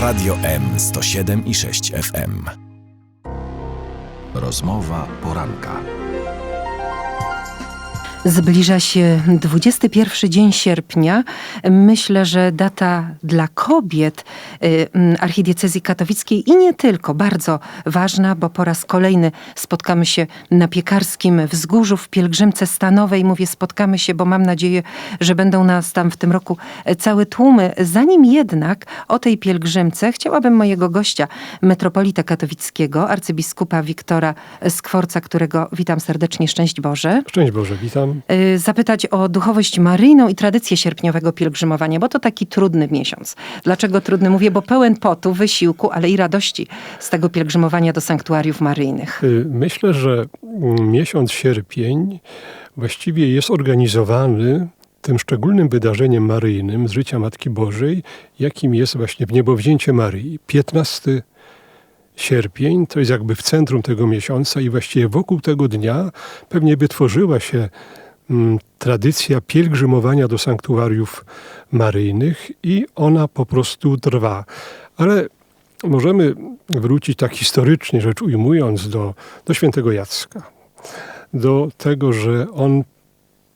Radio M 107 i 6 FM. Rozmowa poranka. Zbliża się 21 dzień sierpnia. Myślę, że data dla kobiet y, archidiecezji katowickiej i nie tylko, bardzo ważna, bo po raz kolejny spotkamy się na piekarskim wzgórzu w pielgrzymce stanowej. Mówię spotkamy się, bo mam nadzieję, że będą nas tam w tym roku całe tłumy. Zanim jednak o tej pielgrzymce chciałabym mojego gościa, metropolita katowickiego, arcybiskupa Wiktora Skworca, którego witam serdecznie. Szczęść Boże. Szczęść Boże, witam. Y, zapytać o duchowość maryjną i tradycję sierpniowego pielgrzymowania, bo to taki trudny miesiąc. Dlaczego trudny? Mówię, bo pełen potu, wysiłku, ale i radości z tego pielgrzymowania do sanktuariów maryjnych. Y, Myślę, że mm, miesiąc sierpień właściwie jest organizowany tym szczególnym wydarzeniem maryjnym z życia Matki Bożej, jakim jest właśnie wniebowzięcie Maryi. 15 sierpień to jest jakby w centrum tego miesiąca i właściwie wokół tego dnia pewnie wytworzyła się tradycja pielgrzymowania do sanktuariów maryjnych i ona po prostu trwa. Ale możemy wrócić tak historycznie rzecz ujmując do, do świętego Jacka. Do tego, że on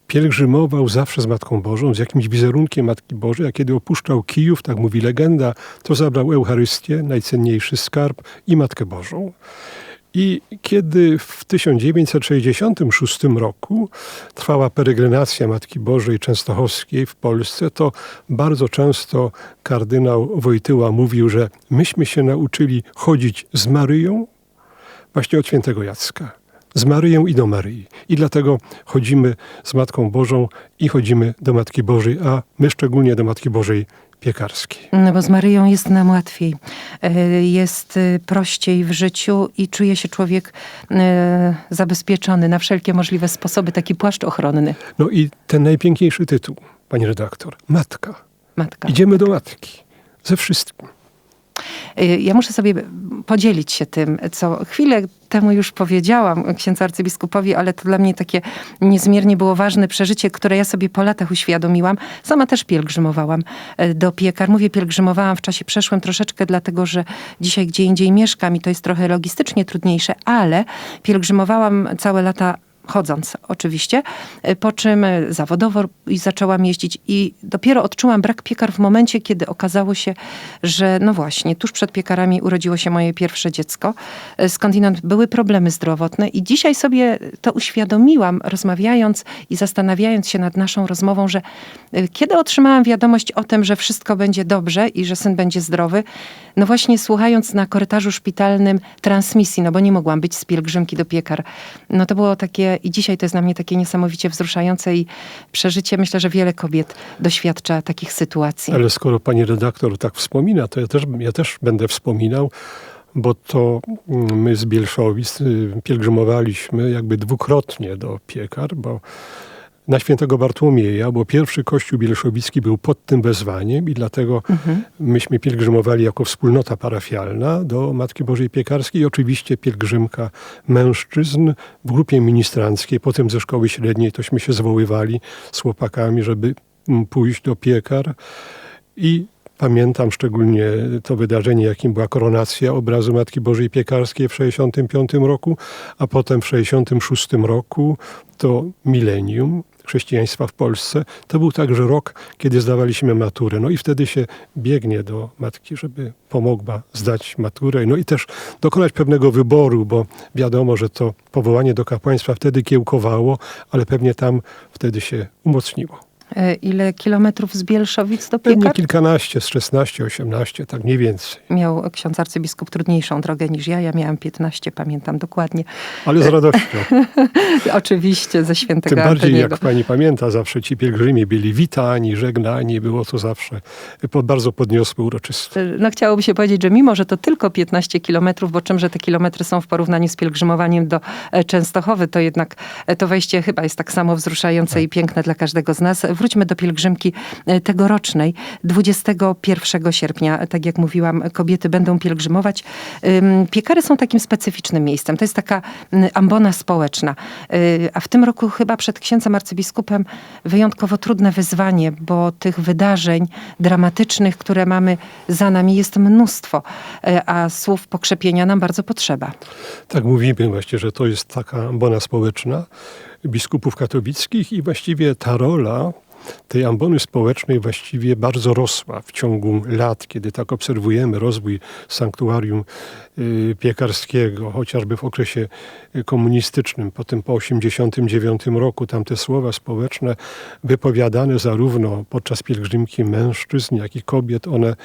pielgrzymował zawsze z Matką Bożą, z jakimś wizerunkiem Matki Bożej, a kiedy opuszczał Kijów, tak mówi legenda, to zabrał Eucharystię, najcenniejszy skarb i Matkę Bożą. I kiedy w 1966 roku trwała peregrinacja Matki Bożej Częstochowskiej w Polsce, to bardzo często kardynał Wojtyła mówił, że myśmy się nauczyli chodzić z Maryją właśnie od świętego Jacka. Z Maryją i do Maryi. I dlatego chodzimy z Matką Bożą i chodzimy do Matki Bożej, a my szczególnie do Matki Bożej Piekarskiej. No bo z Maryją jest nam łatwiej, y, jest y, prościej w życiu i czuje się człowiek y, zabezpieczony na wszelkie możliwe sposoby, taki płaszcz ochronny. No i ten najpiękniejszy tytuł, pani redaktor. Matka. Matka. Idziemy do matki. Ze wszystkim. Y, Ja muszę sobie podzielić się tym, co chwilę temu już powiedziałam księdzu arcybiskupowi, ale to dla mnie takie niezmiernie było ważne przeżycie, które ja sobie po latach uświadomiłam. Sama też pielgrzymowałam y, do piekar. Mówię pielgrzymowałam w czasie przeszłym troszeczkę dlatego, że dzisiaj gdzie indziej mieszkam i to jest trochę logistycznie trudniejsze, ale pielgrzymowałam całe lata chodząc oczywiście, y, po czym y, zawodowo zaczęłam jeździć i dopiero odczułam brak piekar w momencie, kiedy okazało się, że no właśnie, tuż przed piekarami urodziło się moje pierwsze dziecko. Y, Skądinąd były problemy zdrowotne i dzisiaj sobie to uświadomiłam, rozmawiając i zastanawiając się nad naszą rozmową, że kiedy otrzymałam wiadomość o tym, że wszystko będzie dobrze i że syn będzie zdrowy, no właśnie słuchając na korytarzu szpitalnym transmisji, no bo nie mogłam być z pielgrzymki do piekar. No to było takie, i dzisiaj to jest dla mnie takie niesamowicie wzruszające i przeżycie. Myślę, że wiele kobiet doświadcza takich sytuacji. Ale skoro pani redaktor tak wspomina, to ja też, ja też będę wspominał, bo to mm, my z Bielszowic y, pielgrzymowaliśmy jakby dwukrotnie do piekar, bo na świętego Bartłomieja, bo pierwszy kościół bielszowicki był pod tym wezwaniem i dlatego myśmy pielgrzymowali jako wspólnota parafialna do Matki Bożej Piekarskiej. I oczywiście pielgrzymka mężczyzn w grupie ministranckiej. Potem ze szkoły średniej tośmy się zwoływali z chłopakami, żeby pójść do piekar. I Pamiętam szczególnie to wydarzenie, jakim była koronacja obrazu Matki Bożej Piekarskiej w 1965 roku, a potem w 1966 roku to milenium chrześcijaństwa w Polsce. To był także rok, kiedy zdawaliśmy maturę. No i wtedy się biegnie do matki, żeby pomogła zdać maturę. No i też dokonać pewnego wyboru, bo wiadomo, że to powołanie do kapłaństwa wtedy kiełkowało, ale pewnie tam wtedy się umocniło. E, Ile kilometrów z Bielszowic do Pewnie piekar? kilkanaście, z 16, 18, tak mniej więcej. Miał ksiądz arcybiskup trudniejszą drogę niż ja. Ja miałam 15, pamiętam dokładnie. Ale z radością. Oczywiście ze świętego Tym bardziej, Antoniego. jak pani pamięta, zawsze ci pielgrzymi byli witani, żegnani. Było to zawsze po- bardzo podniosłe, uroczyste. No chciałoby się powiedzieć, że mimo, że to tylko 15 kilometrów, bo czymże te kilometry są w porównaniu z pielgrzymowaniem do e, Częstochowy, to jednak e, to wejście chyba jest tak samo wzruszające i piękne dla każdego z nas. Wróćmy do pielgrzymki e, tegorocznej. 21 sierpnia, tak jak mówiłam, kobiety będą pielgrzymować. Ym, Piekary są takim specyficznym miejscem. To jest taka ambona społeczna. Y, A w tym roku chyba przed księdzem arcybiskupem wyjątkowo trudne wyzwanie, bo tych wydarzeń dramatycznych, które mamy za nami jest mnóstwo, a słów pokrzepienia nam bardzo potrzeba. Tak mówimy właśnie, że to jest taka ambona społeczna biskupów katolickich i właściwie ta rola tej ambony społecznej właściwie bardzo rosła w ciągu lat, kiedy tak obserwujemy rozwój sanktuarium y, piekarskiego, chociażby w okresie y, komunistycznym, potem po 1989 roku, tam te słowa społeczne wypowiadane zarówno podczas pielgrzymki mężczyzn, jak i kobiet, one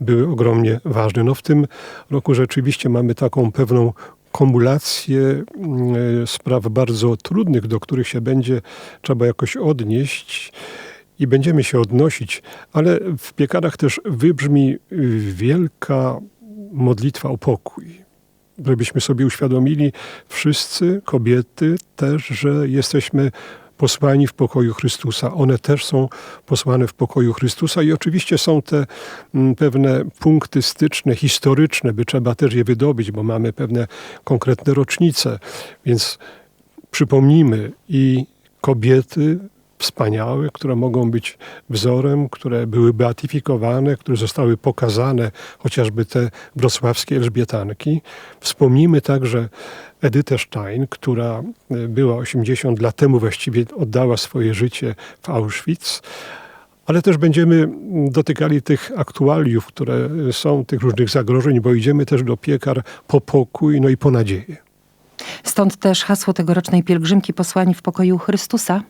były ogromnie ważne. No w tym roku rzeczywiście mamy taką pewną kumulację mm, spraw bardzo trudnych, do których się będzie trzeba jakoś odnieść i będziemy się odnosić, ale w piekarach też wybrzmi y, wielka modlitwa o pokój. Żebyśmy sobie uświadomili, wszyscy kobiety też, że jesteśmy posłani w pokoju Chrystusa. One też są posłane w pokoju Chrystusa i oczywiście są te mm, pewne punkty styczne, historyczne, by trzeba też je wydobyć, bo mamy pewne konkretne rocznice. Więc przypomnijmy i kobiety wspaniałe, które mogą być wzorem, które były beatyfikowane, które zostały pokazane, chociażby te wrocławskie Elżbietanki. Wspomnijmy także Edytę Stein, która y, była 80 lat temu, właściwie oddała swoje życie w Auschwitz. Ale też będziemy dotykali tych aktualiów, które są, tych różnych zagrożeń, bo idziemy też do piekar po pokój, no i po nadzieję. Stąd też hasło tegorocznej pielgrzymki posłani w pokoju Chrystusa.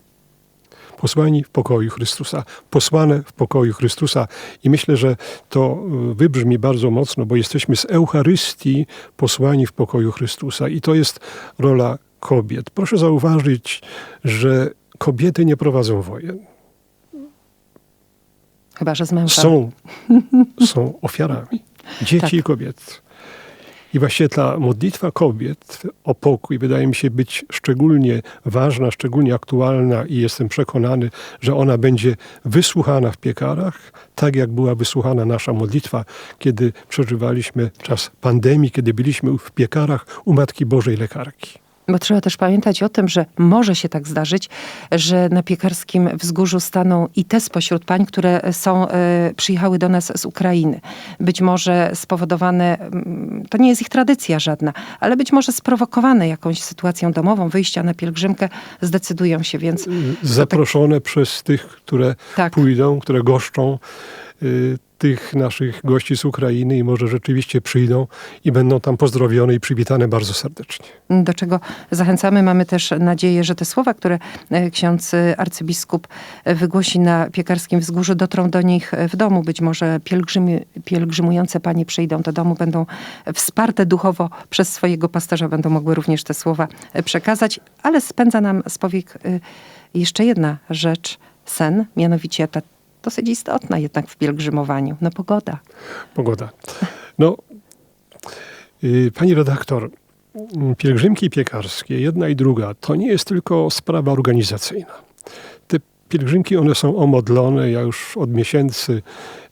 Posłani w pokoju Chrystusa, posłane w pokoju Chrystusa. I myślę, że to y, wybrzmi bardzo mocno, bo jesteśmy z Eucharystii posłani w pokoju Chrystusa. I to jest rola kobiet. Proszę zauważyć, że kobiety nie prowadzą wojen. Chyba, że z mężem. Są, są ofiarami. Dzieci Tak. i kobiety. I właśnie ta modlitwa kobiet o pokój wydaje mi się być szczególnie ważna, szczególnie aktualna i jestem przekonany, że ona będzie wysłuchana w piekarach, tak jak była wysłuchana nasza modlitwa, kiedy przeżywaliśmy czas pandemii, kiedy byliśmy w piekarach u Matki Bożej Lekarki. Bo trzeba też pamiętać o tym, że może się tak zdarzyć, że na piekarskim wzgórzu staną i te spośród pań, które są, e, przyjechały do nas z Ukrainy. Być może spowodowane, mm, to nie jest ich tradycja żadna, ale być może sprowokowane jakąś sytuacją domową, wyjścia na pielgrzymkę, zdecydują się, więc Zaproszone przez tych, które Tak. pójdą, które goszczą y, tych naszych gości z Ukrainy i może rzeczywiście przyjdą i będą tam pozdrowione i przywitane bardzo serdecznie. do czego zachęcamy. Mamy też nadzieję, że te słowa, które e, ksiądz arcybiskup wygłosi na piekarskim wzgórzu, dotrą do nich w domu. Być może pielgrzymi, pielgrzymujące panie przyjdą do domu, będą wsparte duchowo przez swojego pasterza, będą mogły również te słowa e, przekazać, ale spędza nam z powiek e, jeszcze jedna rzecz, sen, mianowicie ta dosyć istotna jednak w pielgrzymowaniu, no pogoda. Pogoda. No, y, pani redaktor, pielgrzymki piekarskie, jedna i druga, to nie jest tylko sprawa organizacyjna. Te pielgrzymki, one są omodlone. Ja już od miesięcy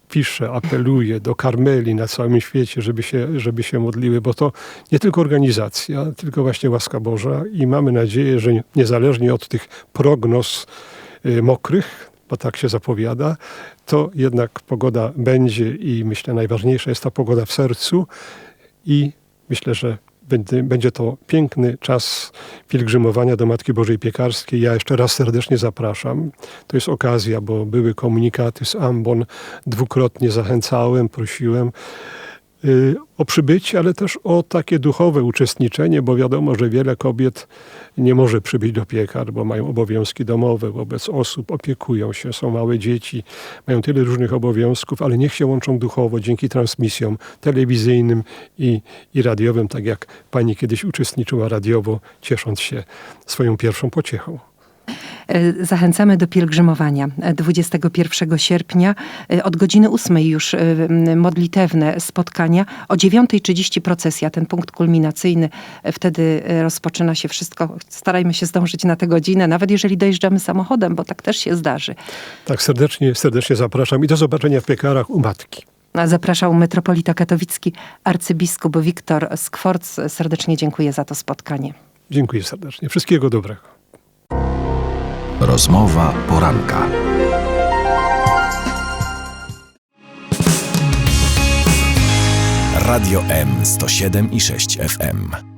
piszę, apeluję do Karmeli na całym świecie, żeby się, żeby się modliły, bo to nie tylko organizacja, tylko właśnie łaska Boża i mamy nadzieję, że niezależnie od tych prognoz y, mokrych, bo tak się zapowiada, to jednak pogoda będzie i myślę najważniejsza jest ta pogoda w sercu i myślę, że będzie, to piękny czas pielgrzymowania do Matki Bożej Piekarskiej. Ja jeszcze raz serdecznie zapraszam. To jest okazja, bo były komunikaty z Ambon. Dwukrotnie zachęcałem, prosiłem o przybycie, ale też o takie duchowe uczestniczenie, bo wiadomo, że wiele kobiet nie może przybyć do piekar, bo mają obowiązki domowe wobec osób, opiekują się, są małe dzieci, mają tyle różnych obowiązków, ale niech się łączą duchowo dzięki transmisjom telewizyjnym i, i radiowym, tak jak pani kiedyś uczestniczyła radiowo, ciesząc się swoją pierwszą pociechą. E, Zachęcamy do pielgrzymowania. E, 21 sierpnia e, od godziny 8 już e, modlitewne spotkania. O 9.30 procesja, ten punkt kulminacyjny. E, Wtedy e, rozpoczyna się wszystko. Starajmy się zdążyć na tę godzinę, nawet jeżeli dojeżdżamy samochodem, bo tak też się zdarzy. Tak, serdecznie, serdecznie zapraszam i do zobaczenia w piekarach u matki. Zapraszał metropolita katowicki arcybiskup Wiktor Skworc. Serdecznie dziękuję za to spotkanie. Dziękuję serdecznie. Wszystkiego dobrego. Rozmowa poranka. Radio M 107 i 6 FM.